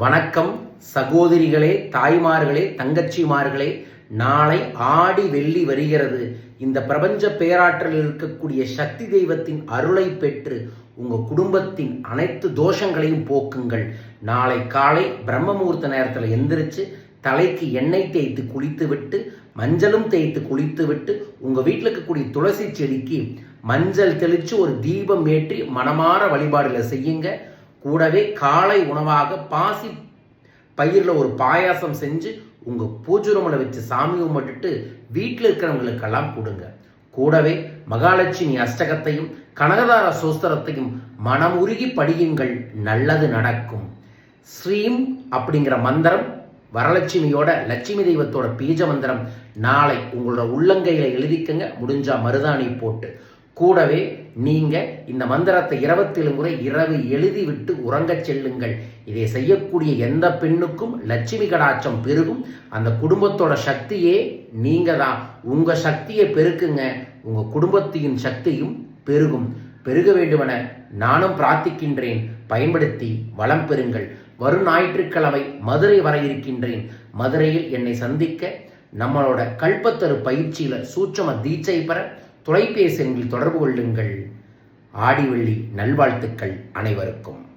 வணக்கம் சகோதரிகளே தாய்மார்களே தங்கச்சிமார்களே. நாளை ஆடி வெள்ளி வருகிறது. இந்த பிரபஞ்ச பேராற்றலில் இருக்கக்கூடிய சக்தி தெய்வத்தின் அருளை பெற்று உங்க குடும்பத்தின் அனைத்து தோஷங்களையும் போக்குங்கள். நாளை காலை பிரம்மமூர்த்த நேரத்தில் எந்திரிச்சு தலைக்கு எண்ணெய் தேய்த்து குளித்து விட்டு மஞ்சளும் தேய்த்து குளித்து விட்டு உங்க வீட்டில் இருக்கக்கூடிய துளசி செடிக்கு மஞ்சள் தெளித்து ஒரு தீபம் ஏற்றி மனமாற வழிபாடுகளை செய்யுங்க. கூடவே காலை உணவாக பாசி பயிரில் ஒரு பாயாசம் செஞ்சு உங்கள் பூஜை ரூமில் வச்சு சாமி கும்பிட்டுட்டு வீட்டில் இருக்கிறவங்களுக்கெல்லாம் கொடுங்க. கூடவே மகாலட்சுமி அஷ்டகத்தையும் கனகதார சோஸ்திரத்தையும் மனமுருகி படியுங்கள். நல்லது நடக்கும். ஸ்ரீம் அப்படிங்கிற மந்திரம் வரலட்சுமியோட லட்சுமி தெய்வத்தோட பீஜ மந்திரம் நாளை உங்களோட உள்ளங்கையில் எழுதிக்கங்க. முடிஞ்சா மருதாணி போட்டு. கூடவே நீங்க இந்த மந்திரத்தை இருபத்தேழு முறை இரவு எழுதி விட்டு உறங்கச் செல்லுங்கள். இதை செய்யக்கூடிய எந்த பெண்ணுக்கும் லட்சுமி கடாட்சம் பெருகும். அந்த குடும்பத்தோட சக்தியே நீங்க தான் உங்க சக்தியை பெருக்குங்க. உங்க குடும்பத்தின் சக்தியும் பெருகும். பெருக வேண்டுமென நானும் பிரார்த்திக்கின்றேன். பயன்படுத்தி வளம் பெறுங்கள். வரும் ஞாயிற்றுக்கிழமை மதுரை வர இருக்கின்றேன். மதுரையில் என்னை சந்திக்க நம்மளோட கல்பத்தரு பயிற்சியில சூட்சம தீட்சை பெற தொலைபேசி எண்ணில் தொடர்பு கொள்ளுங்கள். ஆடிவள்ளி நல்வாழ்த்துக்கள் அனைவருக்கும்.